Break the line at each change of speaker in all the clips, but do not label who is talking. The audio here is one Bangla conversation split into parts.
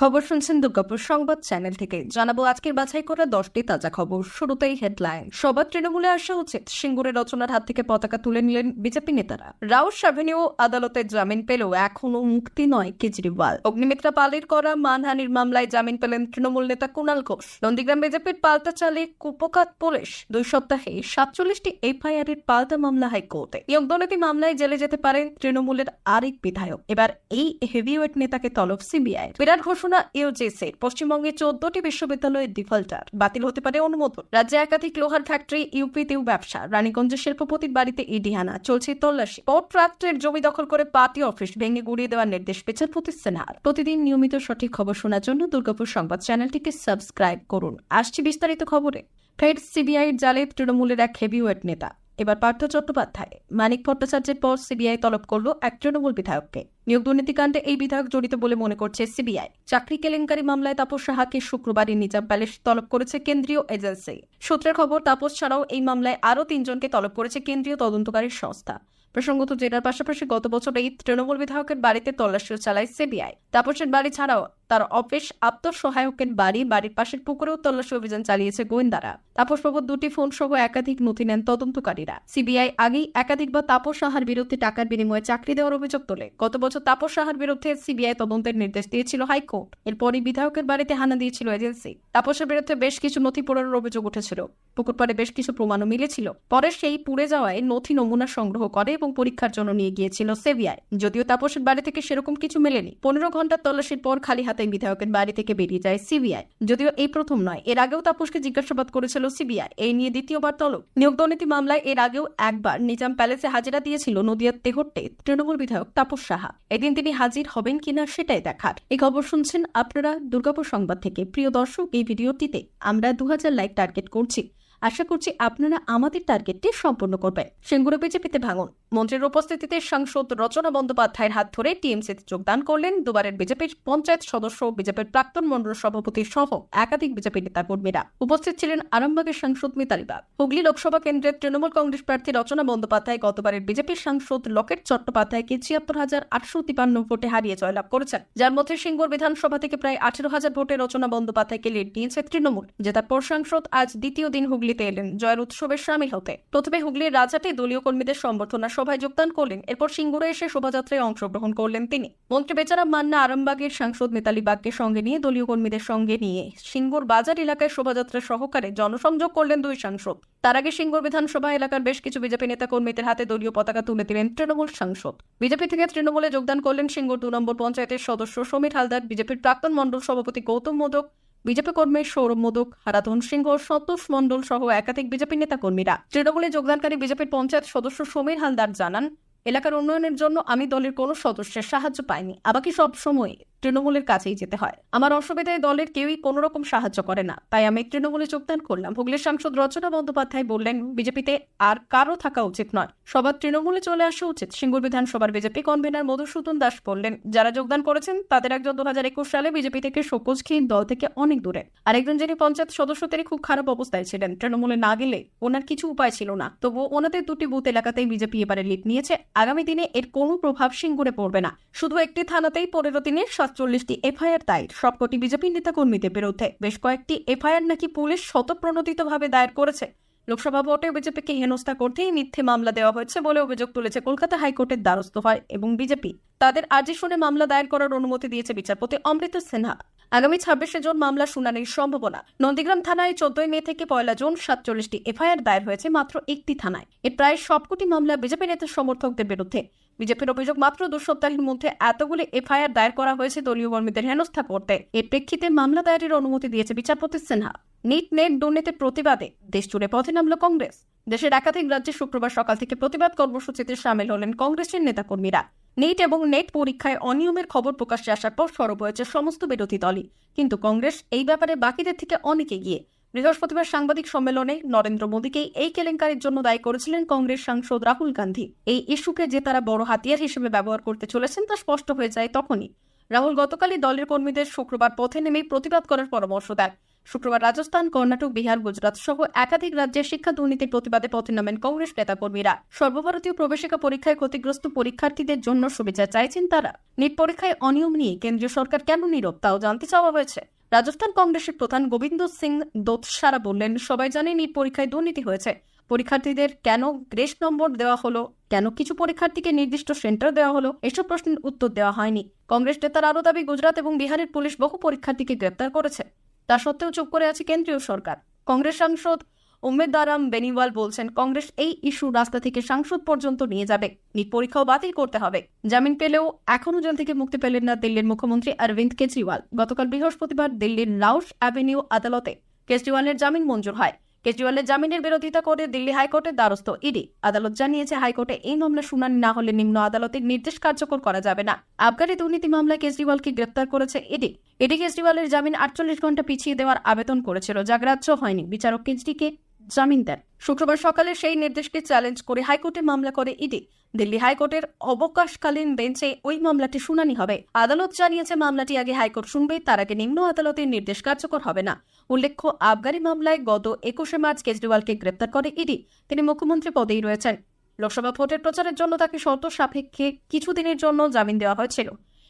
খবর শুনছেন দুর্গাপুর সংবাদ চ্যানেল থেকে। জানাব আজকের বাছাই করা দশটি তাজা খবর। শুরুতেই হেডলাইন। সবার তৃণমূলে আসা উচিত। সিঙ্গুরের রচনার হাত থেকে পতাকা তুলে নিলেন বিজেপি নেতারা। রাউস অ্যাভিনিউ আদালতে জামিন পেলেও এখনও মুক্তি নয় কেজরিওয়াল। অগ্নিমিত্রা পালের করা মানহানির মামলায় জামিন পেলেন তৃণমূল নেতা কুণাল ঘোষ। নন্দীগ্রাম বিজেপির পাল্টা চালে কুপকাত পুলিশ। দুই সপ্তাহে সাতচল্লিশটি এফআইআর এর পাল্টা মামলা হাইকোর্টে। নিয়োগ দুর্নীতি মামলায় জেলে যেতে পারেন তৃণমূলের আরেক বিধায়ক। এবার এই হেভিওয়েট নেতাকে তলব সিবিআই বিরাট ঘোষণা ইউজিসির পশ্চিমবঙ্গে চোদ্দটি বিশ্ববিদ্যালয়ের ডিফল্টার। বাতিল হতে পারে অনুমোদন। রাজ্যে একাধিক লোহার ফ্যাক্টরি, ইউপিতেও ব্যবসা। রানীগঞ্জের শিল্পপতির বাড়িতে ইডি হানা। চলছে তল্লাশি। পোর্ট ট্রাস্টের জমি দখল করে পার্টি অফিস ভেঙে গুড়িয়ে দেওয়ার নির্দেশ বিচারপতি সিনহার। প্রতিদিন নিয়মিত সঠিক খবর শোনার জন্য দুর্গাপুর সংবাদ চ্যানেলটিকে সাবস্ক্রাইব করুন। আসছি বিস্তারিত খবরে। ফের সিবিআইয়ের জালে তৃণমূলের এক হেভিওয়েট নেতা। এবার পার্থ চট্টোপাধ্যায়। মানিক ভট্টাচার্যের পর সিবিআই তলব করল এক তৃণমূল বিধায়ককে। নিয়োগ দুর্নীতিকাণ্ডে এই বিধায়ক জড়িত বলে মনে করছে সিবিআই। চাকরি কেলেঙ্কারি মামলায় তাপস সাহাকে শুক্রবারই নিজাম প্যালেস তলব করেছে কেন্দ্রীয় এজেন্সি। সূত্রের খবর, তাপস ছাড়াও এই মামলায় আরও তিনজনকে তলব করেছে কেন্দ্রীয় তদন্তকারী সংস্থা। প্রসঙ্গত, জেরার পাশাপাশি গত বছর এই তৃণমূল বিধায়কের বাড়িতে তল্লাশিও চালায় সিবিআই। তাপসের বাড়ি ছাড়াও তার অফিস, আত্মসহায়কের বাড়ি, বাড়ির পাশের পুকুরেও তল্লাশি অভিযান চালিয়েছে গোয়েন্দারা। তাপস বাবুর দুটি ফোন সহ একাধিক নথি নেন তদন্তকারীরা। সিবিআই আগেই একাধিকবার তাপস সাহার বিরুদ্ধে টাকার বিনিময়ে চাকরি দেওয়ার অভিযোগ তোলে। গত বছর তাপস সাহার বিরুদ্ধে সিবিআই তদন্তের নির্দেশ দিয়েছিল হাইকোর্ট। এরপরই বিধায়কের বাড়িতে হানা দিয়েছিল এজেন্সি। তাপসের বিরুদ্ধে বেশ কিছু নথি পড়ানোর অভিযোগ উঠেছিল। পুকুর পাড়ে বেশ কিছু প্রমাণও মিলেছিল। পরে সেই পুড়ে যাওয়ায় নথি নমুনা সংগ্রহ করে এবং পরীক্ষার জন্য নিয়ে গিয়েছিল সিবিআই যদিও তাপসের বাড়ি থেকে সেরকম কিছু মেলেনি। পনেরো ঘণ্টার তল্লাশির পর খালি হাতে বিধায়কের বাড়ি থেকে বেরিয়ে যায় সিবিআই। যদিও এই প্রথম নয়, এর আগেও তাপসকে জিজ্ঞাসাবাদ করেছিল সিবিআই। এই নিয়ে দ্বিতীয়বার তলব। নিয়োগ দুর্নীতি মামলায় এর আগেও একবার নিজাম প্যালেসে হাজিরা দিয়েছিল নদিয়ার তেহট্টে তৃণমূল বিধায়ক তাপস সাহা। এদিন তিনি হাজির হবেন কিনা সেটাই দেখার। এই খবর শুনছেন আপনারা দুর্গাপুর সংবাদ থেকে। প্রিয় দর্শক, এই ভিডিওটিতে আমরা দু হাজার লাইক টার্গেট করছি। আশা করছি আপনারা আমাদের টার্গেটটি সম্পূর্ণ করবেন। সিঙ্গুরে বিজেপিতে ভাঙন। মন্ত্রীর উপস্থিতিতে সাংসদ রচনা বন্দ্যোপাধ্যায়ের হাত ধরে টিএমসিতে যোগদান করলেন দুবারের বিজেপির পঞ্চায়েত সদস্য, বিজেপির প্রাক্তন মন্ডল সভাপতি সহ একাধিক বিজেপি নেতা কর্মীরা। উপস্থিত ছিলেন আরামবাগের সাংসদ মিতালি বাগ। হুগলি লোকসভা কেন্দ্রের তৃণমূল কংগ্রেস প্রার্থী রচনা বন্দ্যোপাধ্যায় গতবারের বিজেপির সাংসদ লকেট চট্টোপাধ্যায়কে ছিয়াত্তর হাজার আটশো তিপান্ন ভোটে হারিয়ে জয়লাভ করেছেন। যার মধ্যে সিঙ্গুর বিধানসভা থেকে প্রায় আঠেরো হাজার ভোটে রচনা বন্দ্যোপাধ্যায়কে লিড নিয়েছে তৃণমূল। জেতার পর সাংসদ আজ দ্বিতীয় দিন হুগলিতে এলেন। জয়ের উৎসবে সামিল হতে। প্রথমে হুগলির রাজাটে দলীয় কর্মীদের সম্বর্ধনা সভায় যোগদান করলেন। এরপর সিঙ্গুরে এসে শোভাযাত্রায় অংশগ্রহণ করলেন তিনি। মন্ত্রী বেচারা মান্না আরামবাগের সাংসদ মিতালি বাগকে সঙ্গে নিয়ে দলীয় কর্মীদের সঙ্গে নিয়ে সিঙ্গুর বাজার এলাকায় শোভাযাত্রা সহকারে জনসংযোগ করলেন দুই সাংসদ। তার আগে সিঙ্গুর বিধানসভা এলাকার বেশ কিছু বিজেপি নেতা কর্মীদের হাতে দলীয় পতাকা তুলে দিলেন তৃণমূল সাংসদ। বিজেপি থেকে তৃণমূলে যোগদান করলেন সিঙ্গুর দু নম্বর পঞ্চায়েতের সদস্য সমীর হালদার, বিজেপির প্রাক্তন মণ্ডল সভাপতি গৌতম মোদক বিজেপি কর্মী সৌরভ মোদক, হারাধন সিংহ, সন্তোষ মণ্ডল সহ একাধিক বিজেপি নেতা কর্মীরা তৃণমূলে যোগদানকারী বিজেপির পঞ্চায়েত সদস্য সমীর হালদার জানান, এলাকার উন্নয়নের জন্য আমি দলের কোনো সদস্যের সাহায্য পাইনি। আমাকে সব সময় তৃণমূলের কাছেই যেতে হয়। আমার অসুবিধায় দলের কেউই কোনো রকম সাহায্য করে না। তাই আমি তৃণমূলে যোগদান করলাম। হুগলির সাংসদ রচনা বন্দ্যোপাধ্যায় বললেন, বিজেপিতে আর কারও থাকা উচিত নয়। সবার তৃণমূলে চলে আসা উচিত। সিঙ্গুর বিধানসভার বিজেপি কনভেনার মধুসূদন দাস বললেন, যারা যোগদান করেছেন, তাদের একজন দু হাজার একুশ সালে বিজেপি থেকে শোকজ খেয়ে দল থেকে অনেক দূরে। আরেকজন যিনি পঞ্চায়েত সদস্য, তিনি খুব খারাপ অবস্থায় ছিলেন। তৃণমূলে না গেলে ওনার কিছু উপায় ছিল না। তবুও ওনাদের দুটি বুথ এলাকাতেই বিজেপি এবারে লিড নিয়েছে। আগামী দিনে এর কোনো প্রভাব সিঙ্গুরে পড়বে না। শুধু একটি থানাতেই পনেরো দিনে সাতচল্লিশটি এফআইআর দায়ের। সবকটি বিজেপি নেতাকর্মীদের বিরুদ্ধে বেশ কয়েকটি এফআইআর নাকি পুলিশ শতপ্রণোদিতভাবে দায়ের করেছে। লোকসভা ভোটে বিজেপিকে হেনস্থা করতেই মিথ্যে মামলা দেওয়া হয়েছে বলে অভিযোগ তুলেছে কলকাতা হাইকোর্টের দ্বারস্থ হয় এবং বিজেপি। তাদের আর্জি শুনে মামলা দায়ের করার অনুমতি দিয়েছে বিচারপতি অমৃত সিনহা। আগামী ছাব্বিশে জুন মামলা শুনানির সম্ভাবনা। নন্দীগ্রাম থানায় চোদ্দই মে থেকে পয়লা জুন সাতচল্লিশটি এফআইআর দায়ের হয়েছে মাত্র একটি থানায়। এর প্রায় সবকটি মামলা বিজেপি নেতার সমর্থকদের বিরুদ্ধে। বিজেপির অভিযোগ মাত্র দু সপ্তাহের মধ্যে এতগুলি এফআইআর দায়ের করা হয়েছে দলীয় কর্মীদের হেনস্থা করতে। এর প্রেক্ষিতে মামলা দায়েরের অনুমতি দিয়েছে বিচারপতি সিনহা। নিট নেট দুর্নীতির প্রতিবাদে দেশ জুড়ে পথে নামল কংগ্রেস। দেশের একাধিক রাজ্যে শুক্রবার সকাল থেকে প্রতিবাদ কর্মসূচিতে সামিল হলেন কংগ্রেসের নেতাকর্মীরা। নেট এবং নেট পরীক্ষায় অনিয়মের খবর প্রকাশ্যে আসার পর সরব হয়েছে সমস্ত বিরোধী দলই। কিন্তু কংগ্রেস এই ব্যাপারে বাকিদের থেকে অনেকে গিয়ে বৃহস্পতিবার সাংবাদিক সম্মেলনে নরেন্দ্র মোদীকে এই কেলেঙ্কারির জন্য দায়ী করেছিলেন কংগ্রেস সাংসদ রাহুল গান্ধী। এই ইস্যুকে যে তারা বড় হাতিয়ার হিসেবে ব্যবহার করতে চলেছেন তা স্পষ্ট হয়ে যায় তখনই। রাহুল গতকালই দলের কর্মীদের শুক্রবার পথে নেমেই প্রতিবাদ করার পরামর্শ দেন। শুক্রবার রাজস্থান, কর্ণাটক, বিহার, গুজরাট সহ একাধিক রাজ্যের শিক্ষা দুর্নীতির প্রতিবাদে পথে নামেন কংগ্রেস নেতাকর্মীরা। সর্বভারতীয় প্রবেশিকা পরীক্ষায় ক্ষতিগ্রস্ত পরীক্ষার্থীদের জন্য সুবিধা চাইছেন তারা। নিট পরীক্ষায় অনিয়ম নিয়ে কেন্দ্রীয় সরকার কেন নীরব তাও জানতে চাওয়া হয়েছে। রাজস্থান কংগ্রেসের প্রধান গোবিন্দ সিং দোতসারা বললেন, সবাই জানে নিট পরীক্ষায় দুর্নীতি হয়েছে। পরীক্ষার্থীদের কেন গ্রেস নম্বর দেওয়া হলো? কেন কিছু পরীক্ষার্থীকে নির্দিষ্ট সেন্টার দেওয়া হলো? এসব প্রশ্নের উত্তর দেওয়া হয়নি। কংগ্রেস নেতার আরও দাবি, গুজরাট এবং বিহারের পুলিশ বহু পরীক্ষার্থীকে গ্রেপ্তার করেছে। তা সত্ত্বেও চুপ করে আছে কেন্দ্রীয় সরকার। কংগ্রেস সাংসদ উমেদ দারাম বেনিওয়াল বলছেন, কংগ্রেস এই ইস্যু রাস্তা থেকে সাংসদ পর্যন্ত নিয়ে যাবে। নিট পরীক্ষাও বাতিল করতে হবে। জামিন পেলেও এখনও জেল থেকে মুক্তি পেলেন না দিল্লির মুখ্যমন্ত্রী অরবিন্দ কেজরিওয়াল। গতকাল বৃহস্পতিবার দিল্লির লাউস অ্যাভিনিউ আদালতে কেজরিওয়ালের জামিন মঞ্জুর হয়। কেজরিওয়ালের জামিনের বিরোধিতা করে দিল্লি হাইকোর্টের দ্বারস্থ ইডি। আদালত জানিয়েছে, হাইকোর্টে এই মামলা শুনানি না হলে নিম্ন আদালতের নির্দেশ কার্যকর করা যাবে না। আবগারি দুর্নীতি মামলায় কেজরিওয়ালকে গ্রেপ্তার করেছে ইডি। ইডি কেজরিওয়ালের জামিন আটচল্লিশ ঘণ্টা পিছিয়ে দেওয়ার আবেদন করেছিল যা গ্রাহ্য হয়নি। বিচারক কেজরিকে জামিন দেন শুক্রবার সকালে সেই নির্দেশকে চ্যালেঞ্জ করে হাইকোর্টে মামলা করে ইডি। দিল্লি হাইকোর্টের অবকাশকালীন বেঞ্চে ওই মামলাটি শুনানি হবে। আদালত জানিয়েছে, মামলাটি আগে হাইকোর্ট শুনবে, তার আগে নিম্ন আদালতের নির্দেশ কার্যকর হবে না। উল্লেখ্য, আবগারি মামলায় গত একুশে মার্চ কেজরিওয়ালকে গ্রেপ্তার করে ইডি। তিনি মুখ্যমন্ত্রী পদেই রয়েছেন। লোকসভা ভোটের প্রচারের জন্য তাকে শর্ত সাপেক্ষে কিছুদিনের জন্য জামিন দেওয়া হয়েছিল।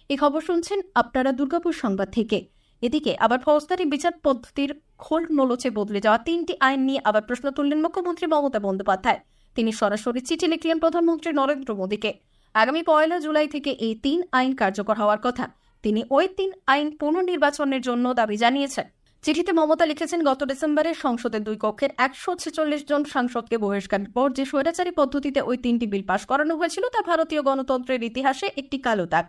এই খবর শুনছেন আপনারা দুর্গাপুর সংবাদ থেকে। এদিকে আবার ফৌজদারি বিচার পদ্ধতির খোল নলচে বদলে যাওয়া তিনটি আইন নিয়ে আবার প্রশ্ন তুললেন মুখ্যমন্ত্রী মমতা বন্দ্যোপাধ্যায়। তিনি সরাসরি চিঠি লিখলেন প্রধানমন্ত্রী নরেন্দ্র মোদীকে। আগামী পয়লা জুলাই থেকে এই তিন আইন কার্যকর হওয়ার কথা। তিনি ওই তিন আইন পুনর্নির্বাচনের জন্য দাবি জানিয়েছেন। চিঠিতে মমতা লিখেছেন, গত ডিসেম্বরে সংসদের দুই কক্ষের একশো ছেচল্লিশ জন সাংসদকে বহিষ্কারের পর যে স্বৈরাচারী পদ্ধতিতে ওই তিনটি বিল পাশ করানো হয়েছিল তা ভারতীয় গণতন্ত্রের ইতিহাসে একটি কালো দাগ।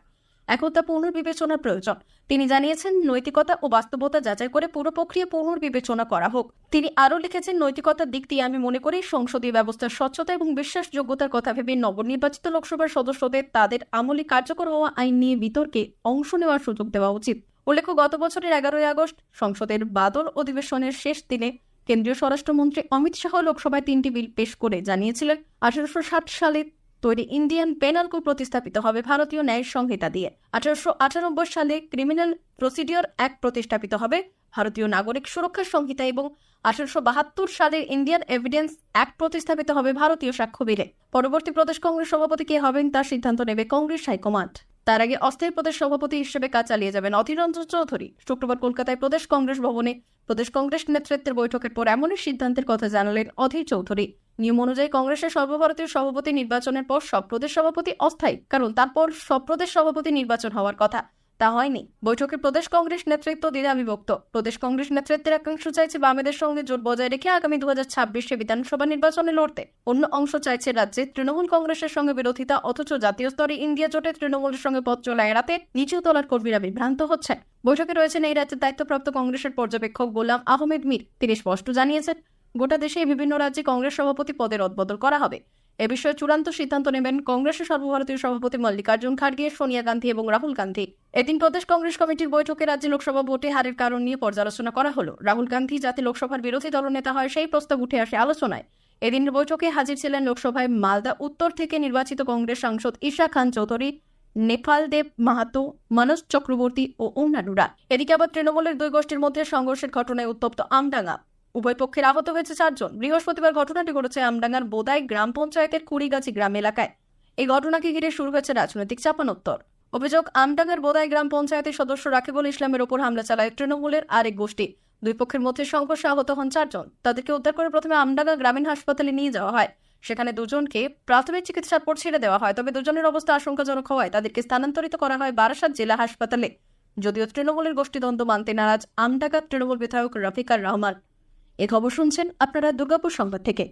এখন তা পুনর্বিবেচনার প্রয়োজন। তিনি জানিয়েছেন, নৈতিকতা ও বাস্তবতা যাচাই করে পুরো প্রক্রিয়া পুনর্বিবেচনা করা হোক। তিনি আরও লিখেছেন, নৈতিকতার দিক দিয়ে আমি মনে করি সংসদীয় ব্যবস্থার স্বচ্ছতা এবং বিশ্বাসযোগ্যতার কথা ভেবে নবনির্বাচিত লোকসভার সদস্যদের তাদের আমলে কার্যকর হওয়া আইন নিয়ে বিতর্কে অংশ নেওয়ার সুযোগ দেওয়া উচিত। উল্লেখ্য, গত বছরের এগারোই আগস্ট সংসদের বাদল অধিবেশনের শেষ দিনে কেন্দ্রীয় স্বরাষ্ট্রমন্ত্রী অমিত শাহ লোকসভায় তিনটি বিল পেশ করে জানিয়েছিলেন, আঠারোশো ষাট সালে তৈরি ইন্ডিয়ান পেনাল কোড প্রতিস্থাপিত হবে ভারতীয় ন্যায় সংহিতা দিয়ে। আঠারোশো আটানব্বই সালে ক্রিমিনাল প্রসিডিওর অ্যাক্ট প্রতিস্থাপিত হবে ভারতীয় নাগরিক সুরক্ষা সংহিতা এবং আঠারোশো বাহাত্তর সালের ইন্ডিয়ান এভিডেন্স অ্যাক্ট প্রতিস্থাপিত হবে ভারতীয় সাক্ষ্য বিলে পরবর্তী প্রদেশ কংগ্রেস সভাপতি কে হবেন তার সিদ্ধান্ত নেবে কংগ্রেস হাইকমান্ড। তার আগে অস্থায়ী প্রদেশ সভাপতি হিসেবে কাজ চালিয়ে যাবেন অধীর রঞ্জন চৌধুরী। শুক্রবার কলকাতায় প্রদেশ কংগ্রেস ভবনে প্রদেশ কংগ্রেস নেতৃত্বের বৈঠকের পর এমনই সিদ্ধান্তের কথা জানালেন অধীর চৌধুরী। নিয়ম অনুযায়ী কংগ্রেসের সর্বভারতীয় সভাপতি নির্বাচনের পর সব প্রদেশ সভাপতি অস্থায়ী, কারণ তারপর সব প্রদেশ সভাপতি নির্বাচন হওয়ার কথা। তা হয়নি। বৈঠকে প্রদেশ কংগ্রেস নেতৃত্ব দ্বিধা বিভক্ত প্রদেশ কংগ্রেস নেতৃত্বের একাংশ চাইছে বামেদের সঙ্গে জোট বজায় রেখে আগামী দু হাজার ছাব্বিশে বিধানসভা নির্বাচনে লড়তে। অন্য অংশ চাইছে রাজ্যে তৃণমূল কংগ্রেসের সঙ্গে বিরোধিতা, অথচ জাতীয় স্তরে ইন্ডিয়া জোটে তৃণমূলের সঙ্গে পথ চলা এড়াতে নিচেও তলার কর্মীরা বিভ্রান্ত হচ্ছেন। বৈঠকে রয়েছেন এই রাজ্যের দায়িত্বপ্রাপ্ত কংগ্রেসের পর্যবেক্ষক গোলাম আহমেদ মীর। তিনি স্পষ্ট জানিয়েছেন, গোটা দেশে বিভিন্ন রাজ্যে কংগ্রেস সভাপতি পদের রদবদল করা হবে। এ বিষয়ে চূড়ান্ত সিদ্ধান্ত নেবেন কংগ্রেসের সর্বভারতীয় সভাপতি মল্লিকার্জুন খাড়গে সোনিয়া গান্ধী এবং রাহুল গান্ধী। এদিন প্রদেশ কংগ্রেস কমিটির বৈঠকে রাজ্যে লোকসভা ভোটে হারের কারণ নিয়ে পর্যালোচনা করা হলো। রাহুল গান্ধী যাতে লোকসভার বিরোধী দলনেতা হয় সেই প্রস্তাব উঠে আসে আলোচনায়। এদিনের বৈঠকে হাজির ছিলেন লোকসভায় মালদা উত্তর থেকে নির্বাচিত কংগ্রেস সাংসদ ঈশা খান চৌধুরী, নেপাল দেব মাহাতো, মনোজ চক্রবর্তী ও অন্যান্যরা। এদিকে আবার তৃণমূলের দুই গোষ্ঠীর মধ্যে সংঘর্ষের ঘটনায় উত্তপ্ত আমডাঙ্গা। উভয় পক্ষের আহত হয়েছে চারজন। বৃহস্পতিবার ঘটনাটি ঘটেছে আমডাঙ্গার বোদাই গ্রাম পঞ্চায়েতের কুড়িগাছি গ্রাম এলাকায়। এই ঘটনাকে ঘিরে শুরু হয়েছে রাজনৈতিক চাপানোত্তর। অভিযোগ, আমডাঙ্গার বোদাই গ্রাম পঞ্চায়েতের সদস্য রাকিবুল ইসলামের ওপর হামলা চালায় তৃণমূলের আরেক গোষ্ঠী। দুই পক্ষের মধ্যে সংঘর্ষে আহত হন চারজন। তাদেরকে উদ্ধার করে প্রথমে আমডাঙ্গা গ্রামীণ হাসপাতালে নিয়ে যাওয়া হয়। সেখানে দুজনকে প্রাথমিক চিকিৎসার পর ছেড়ে দেওয়া হয়। তবে দুজনের অবস্থা আশঙ্কাজনক হওয়ায় তাদেরকে স্থানান্তরিত করা হয় বারাসাত জেলা হাসপাতালে। যদিও তৃণমূলের গোষ্ঠীদ্বন্দ্ব মানতে নারাজ আমডাঙ্গা তৃণমূল বিধায়ক রফিকার রহমান। এ খবর শুনছেন আপনারা দুর্গাপুর সংবাদ থেকে।